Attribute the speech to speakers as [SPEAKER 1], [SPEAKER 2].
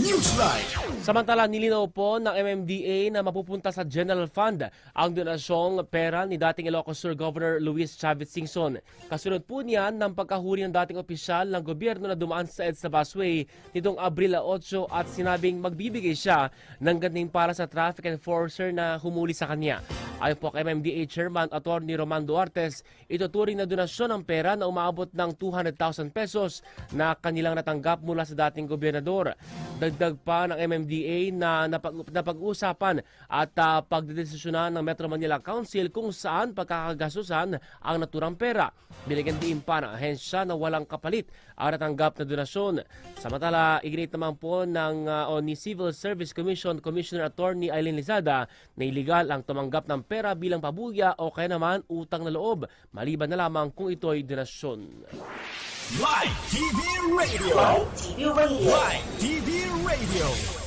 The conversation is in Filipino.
[SPEAKER 1] Newsline.
[SPEAKER 2] Samantala, nilinaw po ng MMDA na mapupunta sa General Fund ang donasyong pera ni dating Ilocos Sur Governor Luis Chavez Singson. Kasunod po niyan ng pagkahuri ng dating opisyal ng gobyerno na dumaan sa EDSA busway nitong Abril 8 at sinabing magbibigay siya ng ganting para sa traffic enforcer na humuli sa kanya. Ayon po kay MMDA Chairman Atty. Roman Duartes, ituturing na donasyon ng pera na umaabot ng 200,000 pesos na kanilang natanggap mula sa dating gobernador. Dagdag pa ng MMDA na napag- napag-usapan at uh, pagdedesisyonan ng Metro Manila Council kung saan pagkakagasusan ang naturang pera. Binigyan din pa ng ahensya na walang kapalit ang natanggap na donasyon. Samantala, iginit naman po ng uh, ni Civil Service Commission Commissioner Attorney Eileen Lizada na illegal ang tumanggap ng pera bilang pabuya o kaya naman utang na loob, maliban na lamang kung ito'y donasyon.
[SPEAKER 1] Live TV Radio.
[SPEAKER 3] Live TV Radio.
[SPEAKER 1] Live TV Radio.